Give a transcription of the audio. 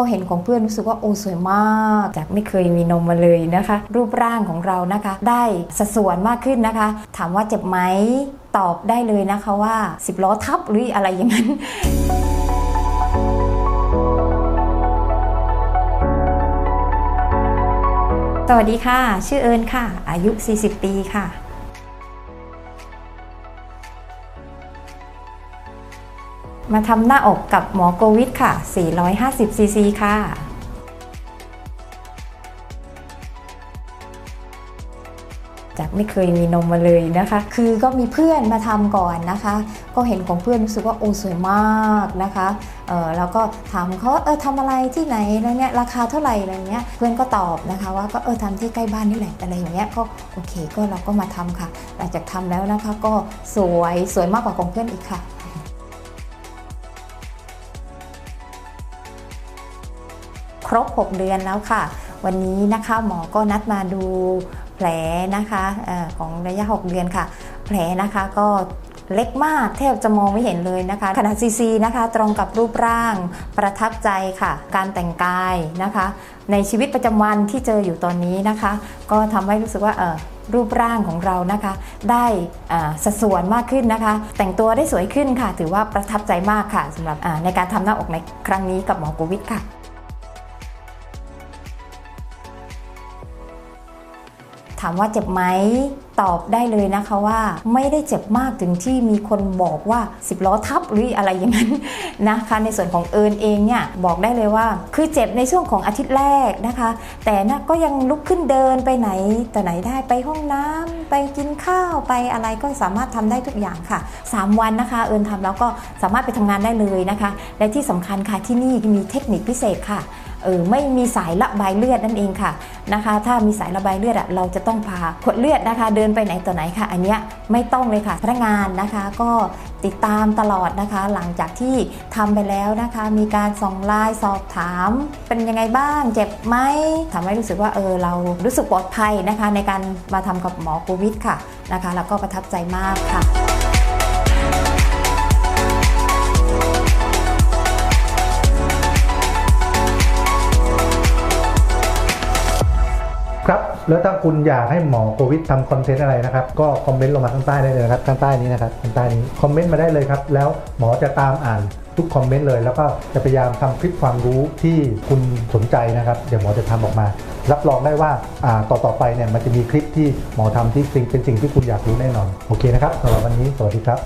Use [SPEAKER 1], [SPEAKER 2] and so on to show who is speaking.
[SPEAKER 1] ก็เห็นของเพื่อนรู้สึกว่าโอ้สวยมากจากไม่เคยมีนมมาเลยนะคะ รูปร่างของเรานะคะ ได้สัดส่วนมากขึ้นนะคะ ถามว่าเจ็บไหมตอบได้เลยนะคะว่า 10 ล้อทับหรืออะไรอย่างนั้นสวัสดีค่ะ ชื่อเอิญค่ะ อายุ 40 ปีค่ะ มาทำหน้าอกกับหมอโกวิทค่ะ 450ซีซีค่ะ จากไม่เคยมีนมมาเลยนะคะ คือก็มีเพื่อนมาทำก่อนนะคะ ก็เห็นของเพื่อนรู้สึกว่าโอ้สวยมากนะคะ เออแล้วก็ถามเขาเออทำอะไรที่ไหนแล้วเนี่ยราคาเท่าไหร่อะไรเงี้ย เพื่อนก็ตอบนะคะ ว่าก็เออทำที่ใกล้บ้านนี่แหละอะไรอย่างเงี้ย ก็โอเคก็เราก็มาทำค่ะ หลังจากทำแล้วนะคะก็สวยสวยมากกว่าของเพื่อนอีกค่ะ ครบ 6 เดือนแล้วค่ะ วันนี้นะคะหมอก็นัดมาดูแผลนะคะออของระยะ 6 เดือนค่ะ แผลนะคะก็เล็กมากแทบจะมองไม่เห็นเลยนะคะขนาดซีซีนะคะ ตรงกับรูปร่างประทับใจค่ะ การแต่งกายนะคะ ในชีวิตประจำวันที่เจออยู่ตอนนี้นะคะ ก็ทำให้รู้สึกว่าเออรูปร่างของเรานะคะ ได้สัดส่วนมากขึ้นนะคะ แต่งตัวได้สวยขึ้นค่ะ ถือว่าประทับใจมากค่ะสำหรับในการทำหน้าอกในครั้งนี้กับหมอโกวิทค่ะ ถามว่าเจ็บไหมตอบได้เลยนะคะว่าไม่ได้เจ็บมากถึงที่มีคนบอกว่า 10 ล้อทับหรืออะไรอย่างนั้นนะคะ ในส่วนของเอิญเองเนี่ยบอกได้เลยว่า คือเจ็บในช่วงของอาทิตย์แรกนะคะ แต่นะก็ยังลุกขึ้นเดินไปไหนแต่ไหนได้ไปห้องน้ำไปกินข้าวไปอะไรก็สามารถทำได้ทุกอย่างค่ะ 3 วันนะคะ เอิญทำแล้วก็สามารถไปทำงานได้เลยนะคะ และที่สำคัญค่ะที่นี่มีเทคนิคพิเศษค่ะ เออไม่มีสายระบายเลือดนั่นเองค่ะนะคะ ถ้ามีสายระบายเลือดอะเราจะต้องพาขวดเลือดนะคะ เดินไปไหนต่อไหนค่ะ อันเนี้ยไม่ต้องเลยค่ะพนักงานนะคะ ก็ติดตามตลอดนะคะ หลังจากที่ทำไปแล้วนะคะ มีการส่งไลน์สอบถาม เป็นยังไงบ้าง เจ็บไหมทำให้รู้สึกว่าเออเรารู้สึกปลอดภัยนะคะ ในการมาทำกับหมอโควิดค่ะนะคะ แล้วก็ประทับใจมากค่ะ
[SPEAKER 2] แล้วถ้าคุณอยากให้หมอโควิดทำคอนเทนต์อะไรนะครับ ก็คอมเมนต์ลงมาข้างใต้ได้เลยนะครับข้างใต้นี้นะครับข้างใต้นี้คอมเมนต์มาได้เลยครับ แล้วหมอจะตามอ่านทุกคอมเมนต์เลย แล้วก็จะพยายามทำคลิปความรู้ที่คุณสนใจนะครับ เดี๋ยวหมอจะทำออกมา รับรองได้ว่าต่อต่อไปเนี่ยมันจะมีคลิปที่หมอทำที่สิ่งเป็นสิ่งที่คุณอยากรู้แน่นอน โอเคนะครับสำหรับวันนี้สวัสดีครับ